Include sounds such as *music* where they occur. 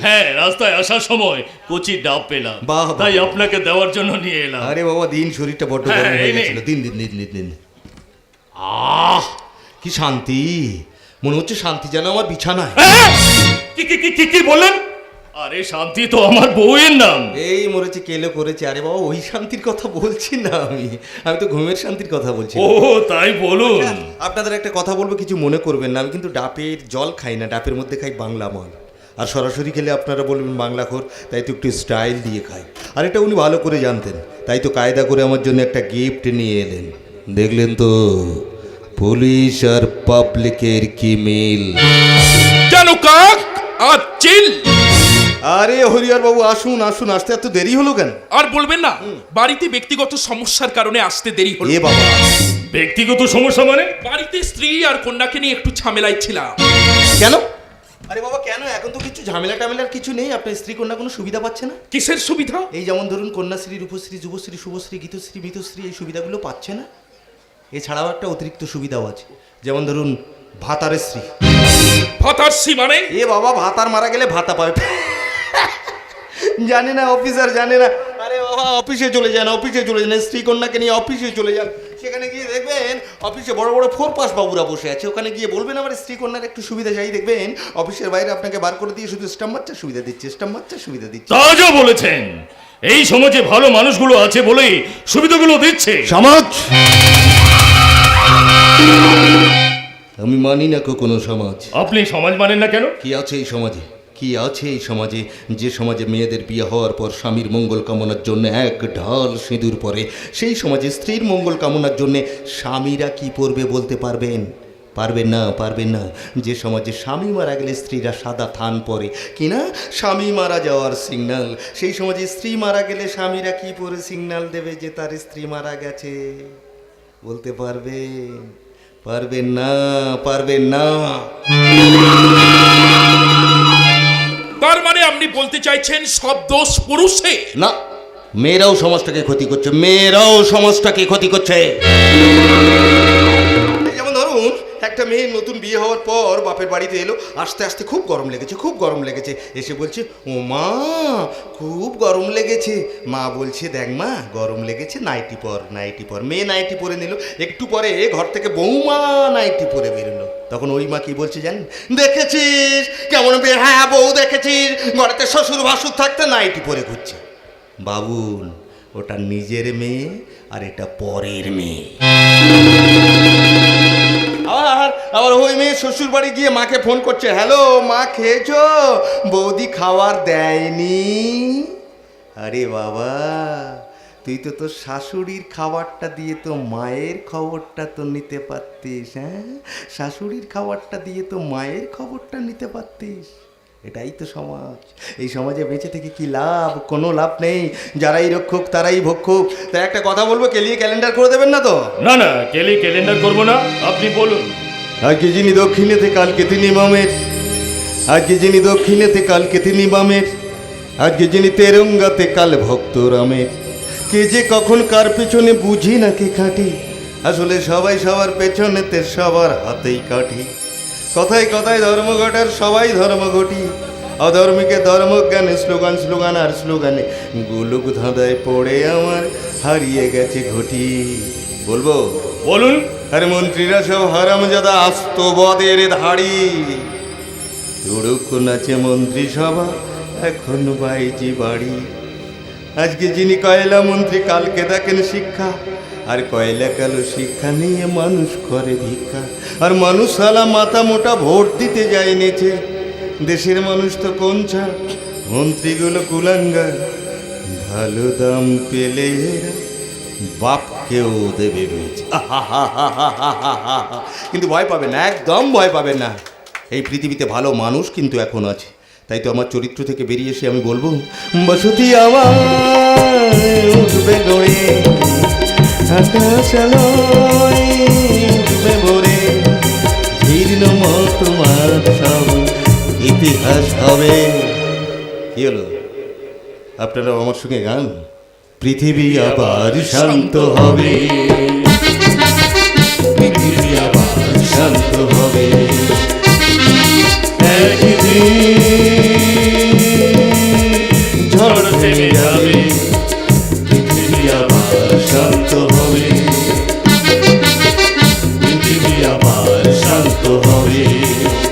হ্যাঁ রাস্তায় আসার সময় কচি ডাব পেলাম। তাই আপনাকে দেওয়ার জন্য নিয়ে এলাম। আরে বাবা দিন শরীরটা বড্ড হ্যাঁ, গরম হয়ে গেছিল। দিন দিন দিন দিন দিন। আহ! কি শান্তি? মনে হচ্ছে শান্তি যেন আমার বিছানায়? কি কি কি কি বললেন? আরে শান্তি তো আমার বউয়ের নাম। এই মরেছে কেলে করেছে। আরে বাবা ওই শান্তির কথা বলছি না আমি। আমি তো ঘুমের শান্তির কথা বলছি ও তাই বলুন। আপনাদের একটা কথা বলব কিছু মনে করবেন না। আমি কিন্তু ডাবের জল খাই না ডাবের মধ্যে খাই বাংলা মল। আর সরাসরি খেলে আপনারা বলবেন বাংলা খোর তাই তো একটু স্টাইল দিয়ে খাই। আর এটা উনি ভালো করে জানতেন তাই তো কায়দা করে আমার জন্য একটা গিফট নিয়ে এলেন। দেখলেন তো পুলিশ আর পাবলিকের কি মিল? কেন কাক আর চিল। আরে হরিহর বাবু আসুন আসুন আসতে এত দেরি হলো কেন? আর বলবেন না বাড়িতে ব্যক্তিগত সমস্যার কারণে আসতে দেরি হলো। এ বাবা। ব্যক্তিগত সমস্যা মানে? বাড়িতে স্ত্রী আর কন্যাকে নিয়ে একটু ঝামেলায় ছিলাম। কেন? আরে বাবা কেন? এখন তো কিছু ঝামেলা টামেলার কিছু নেই। আপনার স্ত্রী কন্যা কোনো সুবিধা পাচ্ছে না? কিসের সুবিধা? এই যেমন ধরুন কন্যাশ্রী রূপশ্রী যুবশ্রী শুভশ্রী গীতশ্রী মিতশ্রী এই সুবিধাগুলো পাচ্ছে না। এছাড়াও একটা অতিরিক্ত সুবিধাও আছে। যেমন ধরুন ভাতারের স্ত্রী। ভাতারসি মানে? এ বাবা ভাতার মারা গেলে ভাতা পাবে। জানে না অফিসার জানে না। আরে বাবা অফিসে চলে যান অফিসে চলে যান স্ত্রী কন্যাকে নিয়ে অফিসে চলে যান। সেখানে গিয়ে দেখবেন অফিসে বড় বড় ফোর পাস বাবুরা বসে আছে। ওখানে গিয়ে বলবেন আমার স্ত্রী কন্যার একটু সুবিধা চাই। দেখবেন অফিসের বাইরে আপনাকে বার করে দিয়ে শুধু স্টাম্প বাচ্চার সুবিধা দিচ্ছে স্টাম্প বাচ্চার সুবিধা দিচ্ছে। তাজা বলেছেন। এই সমাজে ভালো মানুষগুলো আছে বলেই সুবিধাগুলো দিচ্ছে। সমাজ! আমি মানি না কোনো সমাজ। আপনি সমাজ মানেন না কেন? কি আছে এই সমাজে? কি আছে এই সমাজে? যে সমাজে মেয়েদের বিয়ে হওয়ার পর স্বামীর মঙ্গল কামনার জন্য এক ঢাল সিঁদুর পরে, সেই সমাজে স্ত্রীর মঙ্গল কামনার জন্য স্বামীরা কি পরবে বলতে পারবেন? পারবেন না পারবেন না। যে সমাজে স্বামী মারা গেলে স্ত্রীরা সাদা থান পরে, কিনা? স্বামী মারা যাওয়ার সিগনাল। সেই সমাজে স্ত্রী মারা গেলে স্বামীরা কি পরে সিগনাল দেবে যে তার স্ত্রী মারা গেছে? বলতে পারবেন? পারবেন না পারবেন না। বলতে চাইছেন সব দোষ পুরুষে। না মেয়েরাও সমাজটাকে ক্ষতি করছে মেয়েরাও সমাজটাকে ক্ষতি করছে। যেমন ধরুন একটা মেয়ে নতুন বিয়ে হওয়ার পর বাপের বাড়িতে এলো, আস্তে আস্তে খুব গরম লেগেছে, খুব গরম লেগেছে। এসে বলছে, ও মা, খুব গরম লেগেছে। মা বলছে, দেখ মা, গরম লেগেছে, নাইটি পর নাইটি পর। মেয়ে নাইটি পরে নিল, একটু পরে ঘর থেকে বৌমা নাইটি পরে বেরোলো। তখন ওই মা কি বলছে জানেন? দেখেছিস? কেমন বের হ্যাঁ বউ, দেখেছিস? ঘরেতে শ্বশুর ভাসুর থাকতে নাইটি পরে ঘুরছে। বাবুল, ওটা নিজের মেয়ে আর এটা পরের মেয়ে। আবার আবার ওই মেয়ে শ্বশুর বাড়ি গিয়ে মাকে ফোন করছে হ্যালো মা খেয়েছ? বৌদি খাওয়ার দেয়নি। আরে বাবা, তুই তো তোর শাশুড়ির খাবারটা দিয়ে তো মায়ের খবরটা তো নিতে পারতিস হ্যাঁ? শাশুড়ির খাবারটা দিয়ে তো মায়ের খবরটা নিতে পারতিস। এটাই তো সমাজ। এই সমাজে বেঁচে থেকে কি লাভ? কোনো লাভ নেই। যারাই রক্ষক তারাই ভক্ষক। তাই একটা কথা বলব কেলিয়ে ক্যালেন্ডার করে দেবেন না তো? না না কেলি ক্যালেন্ডার করব না। আপনি বলুন। আজকে যিনি দক্ষিণেতে কালকে তিনি বামের। আজকে যিনি দক্ষিণেতে কালকে তিনি বামের। আজকে যিনি তেরঙ্গাতে কাল ভক্ত রামের। কে যে কখন কার পেছনে বুঝি না কে কাটি আসলে সবাই সবার পেছনেতে সবার হাতেই কাটি কথায় কথায় ধর্মঘটার সবাই ধর্মঘটি অধর্মীকে ধর্মজ্ঞানে স্লোগান স্লোগান আর স্লোগানে। গুলুক ধাঁধায় পড়ে আমার হারিয়ে গেছে ঘটি। বলব? বলুন। আরে মন্ত্রীরা সব হারামজাদা আস্ত বদের ধাড়ি। তুড়ুক নাচে মন্ত্রী সভা এখন বাইজি বাড়ি। আজকে যিনি কয়লা মন্ত্রী কালকে দেখেন শিক্ষা। আর কয়লা কালো শিক্ষা নিয়ে মানুষ করে ভিক্ষা। আর মানুষ সালা মাথা মোটা ভোট দিতে যায় নেচে। দেশের মানুষ তো কোনছা মন্ত্রীগুলো কুলাঙ্গার। ভালো দাম পেলে বাপকেও দেবে বেচে। *laughs* কিন্তু ভয় পাবেন না, একদম ভয় পাবেন না। এই পৃথিবীতে ভালো মানুষ কিন্তু এখন আছে। তাই তো আমার চরিত্র থেকে বেরিয়ে এসে আমি বলব, বসতি আমার উঠবে আকাশালয় ডুবে মরে ঘিরল ইতিহাস হবে। কি হলো? আপনারা আমার সঙ্গে গান? পৃথিবী আবার শান্ত হবে। পৃথিবী আবার শান্ত হবে। ঝড় থেমে যাবে। feliz.